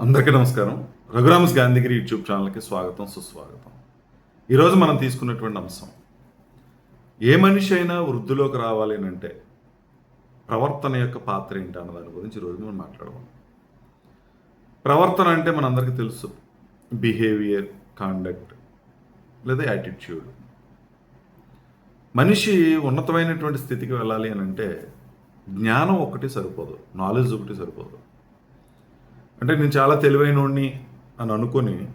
అందరికీ నమస్కారం. రఘురామస్ గాంధీగిరి యూట్యూబ్ ఛానల్కి స్వాగతం సుస్వాగతం. ఈరోజు మనం తీసుకున్నటువంటి అంశం ఏ మనిషి అయినా వృద్ధిలోకి రావాలి అని అంటే ప్రవర్తన యొక్క పాత్ర ఏంటి అన్న దాని గురించి ఈరోజు మనం మాట్లాడదాం. ప్రవర్తన అంటే మనందరికీ తెలుసు. బిహేవియర్ కాండక్ట్ లేదా యాటిట్యూడ్. మనిషి ఉన్నతమైనటువంటి స్థితికి వెళ్ళాలి అని అంటే జ్ఞానం ఒకటి సరిపోదు నాలెడ్జ్ ఒకటి సరిపోదు. అంటే నేను చాలా తెలివైనోడిని అని అనుకొని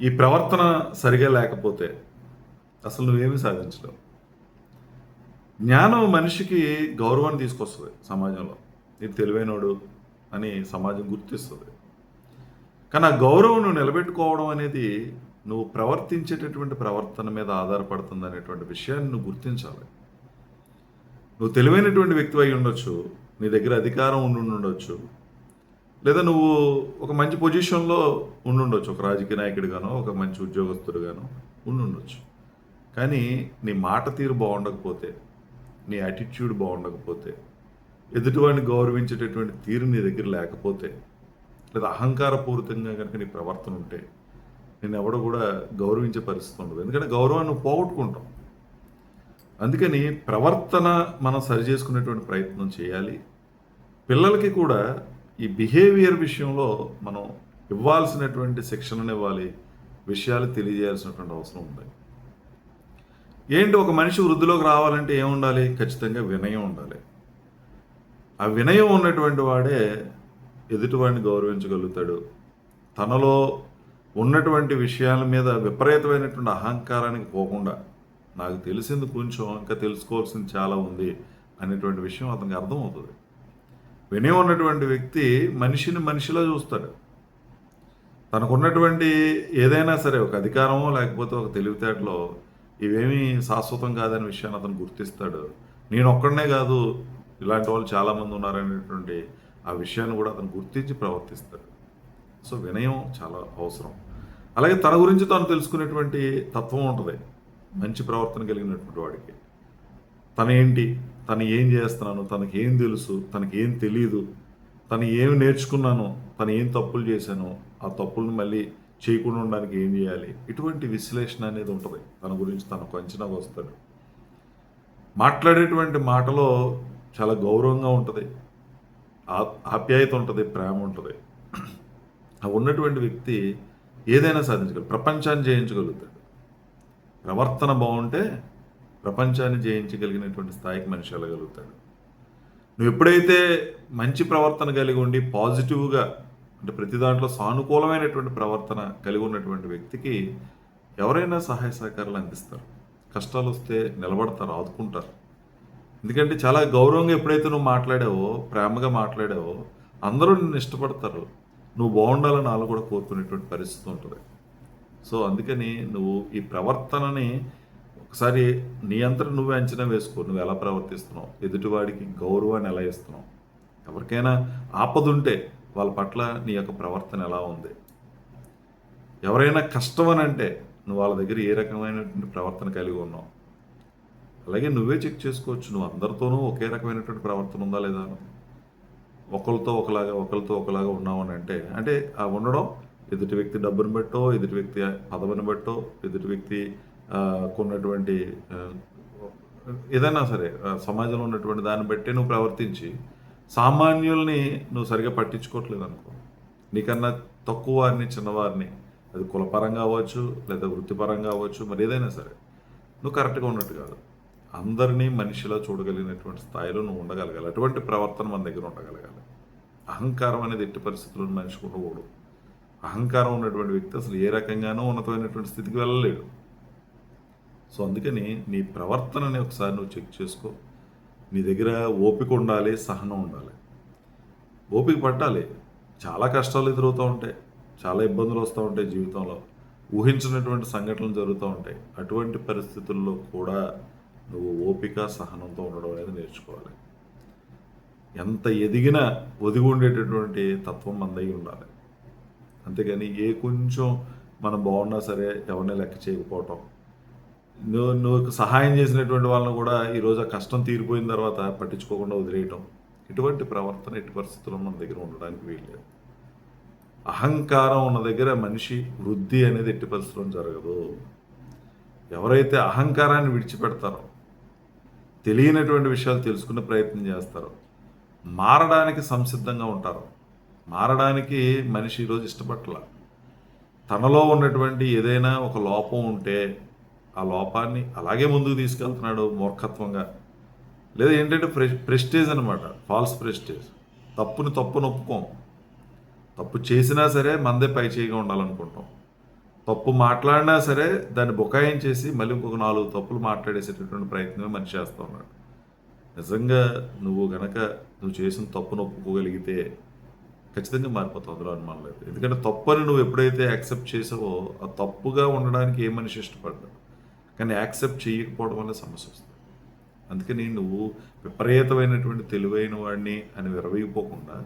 ఈ ప్రవర్తన సరిగా లేకపోతే అసలు నువ్వేమీ సాధించలేవు. జ్ఞానం మనిషికి గౌరవాన్ని తీసుకొస్తుంది సమాజంలో. ఇది తెలివైనోడు అని సమాజం గుర్తిస్తుంది. కానీ ఆ గౌరవం నువ్వు నిలబెట్టుకోవడం అనేది నువ్వు ప్రవర్తించేటటువంటి ప్రవర్తన మీద ఆధారపడుతుంది అనేటువంటి విషయాన్ని నువ్వు గుర్తించాలి. నువ్వు తెలివైనటువంటి వ్యక్తి అయి ఉండొచ్చు నీ దగ్గర అధికారం ఉండి ఉండొచ్చు లేదా నువ్వు ఒక మంచి పొజిషన్లో ఉండుండొచ్చు. ఒక రాజకీయ నాయకుడిగానో ఒక మంచి ఉద్యోగస్తుడిగానో ఉండుండొచ్చు. కానీ నీ మాట తీరు బాగుండకపోతే నీ యాటిట్యూడ్ బాగుండకపోతే ఎదుటివాడిని గౌరవించేటటువంటి తీరు నీ దగ్గర లేకపోతే లేదా అహంకారపూరితంగా కనుక నీ ప్రవర్తన ఉంటే నేను ఎవడో కూడా గౌరవించే పరిస్థితి ఉండదు. ఎందుకంటే గౌరవాన్ని పోగొట్టుకుంటాం అందుకని ప్రవర్తన మనం సరి చేసుకునేటువంటి ప్రయత్నం చేయాలి. పిల్లలకి కూడా ఈ బిహేవియర్ విషయంలో మనం ఇవ్వాల్సినటువంటి శిక్షణను ఇవ్వాలి విషయాలు తెలియజేయాల్సినటువంటి అవసరం ఉంది. ఏంటి ఒక మనిషి వృద్ధిలోకి రావాలంటే ఏముండాలి ఖచ్చితంగా వినయం ఉండాలి. ఆ వినయం ఉన్నటువంటి వాడే ఎదుటివాడిని గౌరవించగలుగుతాడు. తనలో ఉన్నటువంటి విషయాల మీద విపరీతమైనటువంటి అహంకారానికి పోకుండా నాకు తెలిసింది కొంచెం ఇంకా తెలుసుకోవాల్సింది చాలా ఉంది అనేటువంటి విషయం అతనికి అర్థమవుతుంది. వినయం ఉన్నటువంటి వ్యక్తి మనిషిని మనిషిలా చూస్తాడు. తనకున్నటువంటి ఏదైనా సరే ఒక అధికారమో లేకపోతే ఒక తెలివితేటలో ఇవేమీ శాశ్వతం కాదనే విషయాన్ని అతను గుర్తిస్తాడు. నేను ఒక్కడనే కాదు ఇలాంటి వాళ్ళు చాలామంది ఉన్నారనేటువంటి ఆ విషయాన్ని కూడా అతను గుర్తించి ప్రవర్తిస్తాడు. సో వినయం చాలా అవసరం. అలాగే తన గురించి తాను తెలుసుకునేటువంటి తత్వం ఉంటుంది. మంచి ప్రవర్తన కలిగినటువంటి వాడికి. తను ఏంటి తను ఏం చేస్తున్నాను తనకి ఏం తెలుసు తనకి ఏం తెలియదు తను ఏమి నేర్చుకున్నాను తను ఏం తప్పులు చేశాను ఆ తప్పులను మళ్ళీ చేయకుండా ఉండడానికి ఏం చేయాలి? ఇటువంటి విశ్లేషణ అనేది ఉంటుంది. తన గురించి తనకు అంచనా వస్తాడు మాట్లాడేటువంటి మాటలో చాలా గౌరవంగా ఉంటుంది. ఆ- ఆప్యాయత ఉంటుంది ప్రేమ ఉంటుంది. ఆ ఉన్నటువంటి వ్యక్తి ఏదైనా సాధించగలరు ప్రపంచాన్ని జయించగలుగుతాడు. ప్రవర్తన బాగుంటే ప్రపంచాన్ని జయించగలిగినటువంటి స్థాయికి మనిషి వెళ్ళగలుగుతాడు. నువ్వు ఎప్పుడైతే మంచి ప్రవర్తన కలిగి ఉండి పాజిటివ్గా అంటే ప్రతి దాంట్లో సానుకూలమైనటువంటి ప్రవర్తన కలిగి ఉన్నటువంటి వ్యక్తికి ఎవరైనా సహాయ సహకారాలు అందిస్తారు. కష్టాలు వస్తే నిలబడతారు ఆదుకుంటారు. ఎందుకంటే చాలా గౌరవంగా ఎప్పుడైతే నువ్వు మాట్లాడావో ప్రేమగా మాట్లాడావో అందరూ నిన్ను ఇష్టపడతారు. నువ్వు బాగుండాలని వాళ్ళు కూడా కోరుకునేటువంటి పరిస్థితి ఉంటుంది. సో అందుకని నువ్వు ఈ ప్రవర్తనని ఒకసారి నీ అంతటా నువ్వే అంచనా వేసుకో నువ్వు ఎలా ప్రవర్తిస్తున్నావు? ఎదుటివాడికి గౌరవాన్ని ఎలా ఇస్తున్నావు? ఎవరికైనా ఆపదుంటే వాళ్ళ పట్ల నీ యొక్క ప్రవర్తన ఎలా ఉంది? ఎవరైనా కష్టం అని అంటే నువ్వు వాళ్ళ దగ్గర ఏ రకమైనటువంటి ప్రవర్తన కలిగి ఉన్నావు? అలాగే నువ్వే చెక్ చేసుకోవచ్చు నువ్వు అందరితోనూ ఒకే రకమైనటువంటి ప్రవర్తన ఉందా లేదా ఒకరితో ఒకలాగా ఒకరితో ఒకలాగా ఉన్నావు అని అంటే అంటే ఆ ఉండడం ఎదుటి వ్యక్తి డబ్బును బట్టో ఎదుటి వ్యక్తి పదవిని బట్టో ఎదుటి వ్యక్తి కొన్నటువంటి ఏదైనా సరే సమాజంలో ఉన్నటువంటి దాన్ని బట్టి నువ్వు ప్రవర్తించి సామాన్యుల్ని నువ్వు సరిగా పట్టించుకోవట్లేదు అనుకో. నీకన్నా తక్కువ వారిని చిన్నవారిని అది కులపరంగా అవ్వచ్చు లేదా వృత్తిపరంగా అవ్వచ్చు మరి ఏదైనా సరే నువ్వు కరెక్ట్గా ఉన్నట్టు కాదు. అందరినీ మనిషిలా చూడగలిగినటువంటి స్థాయిలో నువ్వు ఉండగలగాలి. అటువంటి ప్రవర్తన మన దగ్గర ఉండగలగాలి. అహంకారం అనేది ఎట్టి పరిస్థితుల్లో మనిషికి ఉండకూడదు. అహంకారం ఉన్నటువంటి వ్యక్తి అసలు ఏ రకంగానూ ఉన్నతమైనటువంటి స్థితికి వెళ్ళలేడు. సో అందుకని నీ ప్రవర్తనని ఒకసారి నువ్వు చెక్ చేసుకో. నీ దగ్గర ఓపిక ఉండాలి సహనం ఉండాలి. ఓపిక పట్టాలి. చాలా కష్టాలు ఎదురవుతూ ఉంటాయి. చాలా ఇబ్బందులు వస్తూ ఉంటాయి జీవితంలో. ఊహించినటువంటి సంఘటనలు జరుగుతూ ఉంటాయి. అటువంటి పరిస్థితుల్లో కూడా నువ్వు ఓపిక సహనంతో ఉండడం అనేది నేర్చుకోవాలి. ఎంత ఎదిగినా ఒదిగి ఉండేటటువంటి తత్వం మందై ఉండాలి. అంతేగాని ఏ కొంచెం మనం బాగున్నా సరే ఎవరిని లెక్క చేయకపోవటం నువ్వు నువ్వు సహాయం చేసినటువంటి వాళ్ళని కూడా ఈరోజు ఆ కష్టం తీరిపోయిన తర్వాత పట్టించుకోకుండా వదిలేయటం. ఇటువంటి ప్రవర్తన ఎట్టి పరిస్థితుల్లో మన దగ్గర ఉండడానికి వీల్లేదు. అహంకారం ఉన్న దగ్గర మనిషి వృద్ధి అనేది ఎట్టి పరిస్థితుల్లో జరగదు. ఎవరైతే అహంకారాన్ని విడిచిపెడతారో తెలియనటువంటి విషయాలు తెలుసుకునే ప్రయత్నం చేస్తారో. మారడానికి సంసిద్ధంగా ఉంటారు. మారడానికి మనిషి ఈరోజు ఇష్టపట్ల తనలో ఉన్నటువంటి ఏదైనా ఒక లోపం ఉంటే ఆ లోపాన్ని అలాగే ముందుకు తీసుకెళ్తున్నాడు మూర్ఖత్వంగా. లేదా ఏంటంటే ప్రె ప్రెస్టేజ్ అనమాట ఫాల్స్ ప్రెస్టేజ్. తప్పుని తప్పును ఒప్పుకోం తప్పు చేసినా సరే మందే పై చేయిగా ఉండాలనుకుంటాం. తప్పు మాట్లాడినా సరే దాన్ని బుకాయించేసి మళ్ళీ ఇంకొక నాలుగు తప్పులు మాట్లాడేసేటటువంటి ప్రయత్నమే మనిషి చేస్తూ ఉన్నాడు. నిజంగా నువ్వు గనక నువ్వు చేసిన తప్పును ఒప్పుకోగలిగితే ఖచ్చితంగా మారిపోతావు. అందులో అనుమానం లేదు. ఎందుకంటే అని నువ్వు ఎప్పుడైతే యాక్సెప్ట్ చేసావో ఆ తప్పుగా ఉండడానికి ఏ మనిషి ఇష్టపడ్డాడు కానీ యాక్సెప్ట్ చేయకపోవడం వల్ల సమస్య వస్తుంది. అందుకని నువ్వు విపరీతమైనటువంటి తెలివైన వాడిని అని విరవైపోకుండా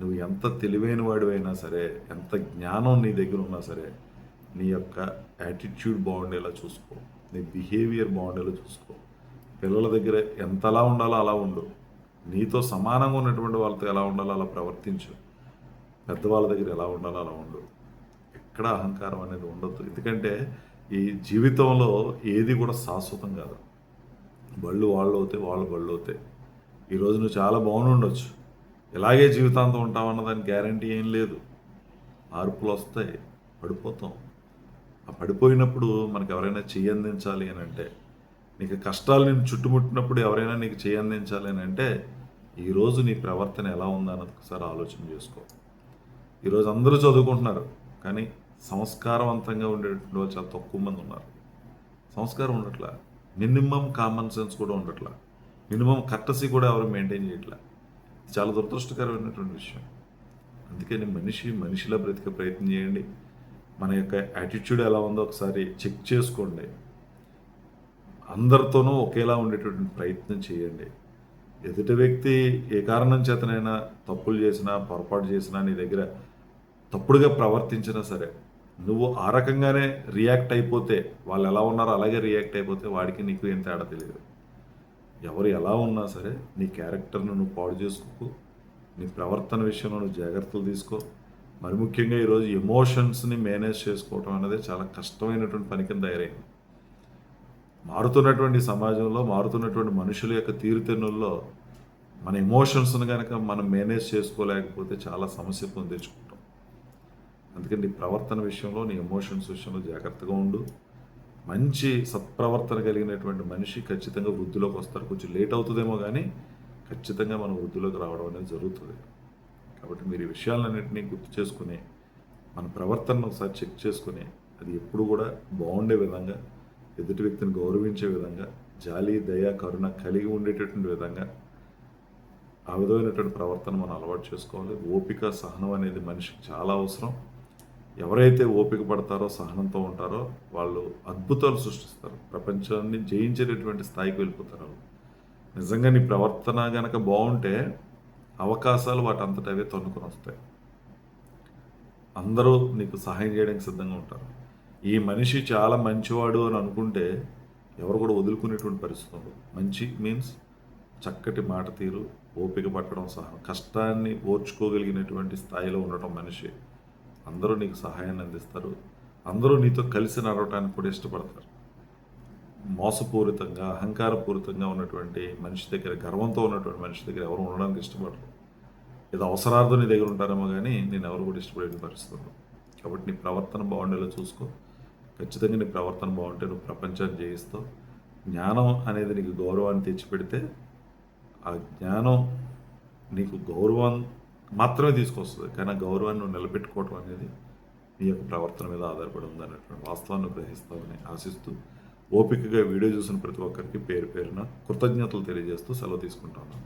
నువ్వు ఎంత తెలివైన వాడివైనా సరే ఎంత జ్ఞానం నీ దగ్గర ఉన్నా సరే నీ యొక్క యాటిట్యూడ్ బాగుండేలా చూసుకో. నీ బిహేవియర్ బాగుండేలా చూసుకో. పిల్లల దగ్గర ఎంతలా ఉండాలో అలా ఉండు. నీతో సమానంగా ఉన్నటువంటి వాళ్ళతో ఎలా ఉండాలో అలా ప్రవర్తించు. పెద్దవాళ్ళ దగ్గర ఎలా ఉండాలో అలా ఉండు. ఎక్కడ అహంకారం అనేది ఉండొద్దు. ఎందుకంటే ఈ జీవితంలో ఏది కూడా శాశ్వతం కాదు. బళ్ళు వాళ్ళు అవుతాయి వాళ్ళు బళ్ళు అవుతాయి ఈరోజు నువ్వు చాలా బాగుండొచ్చు ఇలాగే జీవితాంతం ఉంటావన్న దానికి గ్యారంటీ ఏం లేదు. మార్పులు వస్తాయి పడిపోతాం. ఆ పడిపోయినప్పుడు మనకు ఎవరైనా చేయందించాలి అందించాలి అని అంటే నీకు కష్టాలు నేను చుట్టుముట్టినప్పుడు ఎవరైనా నీకు చేయందించాలి అందించాలి అని అంటే ఈరోజు నీ ప్రవర్తన ఎలా ఉందన్నది ఒకసారి ఆలోచన చేసుకో. ఈరోజు అందరూ చదువుకుంటున్నారు కానీ సంస్కారవంతంగా ఉండేటువంటి వాళ్ళు చాలా తక్కువ మంది ఉన్నారు. సంస్కారం ఉండట్లా? మినిమం కామన్ సెన్స్ కూడా ఉండట్లా? మినిమం కట్టసి కూడా ఎవరు మెయింటైన్ చేయట్లా? చాలా దురదృష్టకరమైనటువంటి విషయం. అందుకని మనిషి మనిషిలా బ్రతికే ప్రయత్నం చేయండి. మన యొక్క యాటిట్యూడ్ ఎలా ఉందో ఒకసారి చెక్ చేసుకోండి. అందరితోనూ ఒకేలా ఉండేటువంటి ప్రయత్నం చేయండి. ఎదుటి వ్యక్తి ఏ కారణం చేతనైనా తప్పులు చేసినా పొరపాటు చేసినా నీ దగ్గర తప్పుడుగా ప్రవర్తించినా సరే నువ్వు ఆ రకంగానే రియాక్ట్ అయిపోతే వాళ్ళు ఎలా ఉన్నారో అలాగే రియాక్ట్ అయిపోతే వాడికి నీకు ఏం తేడా తెలియదు ఎవరు ఎలా ఉన్నా సరే నీ క్యారెక్టర్ను నువ్వు పాడు చేసుకోకు. నీ ప్రవర్తన విషయంలో నువ్వు జాగ్రత్తలు తీసుకో. మరి ముఖ్యంగా ఈరోజు ఎమోషన్స్ని మేనేజ్ చేసుకోవటం అనేది చాలా కష్టమైనటువంటి పని కింద తయారైంది. మారుతున్నటువంటి సమాజంలో మారుతున్నటువంటి మనుషుల యొక్క తీరుతెన్నుల్లో మన ఎమోషన్స్ని కనుక మనం మేనేజ్ చేసుకోలేకపోతే చాలా సమస్య పొందించుకుంటాం అందుకని నీ ప్రవర్తన విషయంలో నీ ఎమోషన్స్ విషయంలో జాగ్రత్తగా ఉండు. మంచి సత్ప్రవర్తన కలిగినటువంటి మనిషి ఖచ్చితంగా వృద్ధిలోకి వస్తారు. కొంచెం లేట్ అవుతుందేమో కానీ ఖచ్చితంగా మనం వృద్ధిలోకి రావడం అనేది జరుగుతుంది. కాబట్టి మీరు ఈ విషయాలన్నింటినీ గుర్తు చేసుకుని మన ప్రవర్తనను ఒకసారి చెక్ చేసుకుని అది ఎప్పుడు కూడా బాగుండే విధంగా ఎదుటి వ్యక్తిని గౌరవించే విధంగా జాలి దయ కరుణ కలిగి ఉండేటటువంటి విధంగా ఆ విధమైనటువంటి ప్రవర్తన మనం అలవాటు చేసుకోవాలి. ఓపిక సహనం అనేది మనిషికి చాలా అవసరం. ఎవరైతే ఓపిక పడతారో సహనంతో ఉంటారో వాళ్ళు అద్భుతాలు సృష్టిస్తారు. ప్రపంచాన్ని జయించేటటువంటి స్థాయికి వెళ్ళిపోతారు వాళ్ళు. నిజంగా నీ ప్రవర్తన గనక బాగుంటే అవకాశాలు వాటంతట అవే తన్నుకొని వస్తాయి. అందరూ నీకు సహాయం చేయడానికి సిద్ధంగా ఉంటారు. ఈ మనిషి చాలా మంచివాడు అని అనుకుంటే ఎవరు కూడా వదులుకునేటువంటి పరిస్థితి ఉండదు. మంచి మీన్స్ చక్కటి మాట తీరు ఓపిక పట్టడం సహనం కష్టాన్ని ఓర్చుకోగలిగినటువంటి స్థాయిలో ఉండటం మనిషి. అందరూ నీకు సహాయాన్ని అందిస్తారు. అందరూ నీతో కలిసి నడవటానికి కూడా ఇష్టపడతారు. మోసపూరితంగా అహంకారపూరితంగా ఉన్నటువంటి మనిషి దగ్గర గర్వంతో ఉన్నటువంటి మనిషి దగ్గర ఎవరు ఉండడానికి ఇష్టపడరు. ఏదో అవసరార్థం నీ దగ్గర ఉంటారేమో కానీ నేను ఎవరు కూడా ఇష్టపడే పరిస్థితులు కాబట్టి నీ ప్రవర్తన బాగుండేలా చూసుకో. ఖచ్చితంగా నీ ప్రవర్తన బాగుంటే నువ్వు ప్రపంచాన్ని జయిస్తావు జ్ఞానం అనేది నీకు గౌరవాన్ని తెచ్చిపెడితే ఆ జ్ఞానం నీకు గౌరవం మాత్రమే తీసుకొస్తుంది. కానీ గౌరవాన్ని నిలబెట్టుకోవటం అనేది మీ యొక్క ప్రవర్తన మీద ఆధారపడి ఉందనేటువంటి వాస్తవాన్ని గ్రహిస్తామని ఆశిస్తూ ఓపికగా వీడియో చూసిన ప్రతి ఒక్కరికి పేరు పేరున కృతజ్ఞతలు తెలియజేస్తూ సెలవు తీసుకుంటాను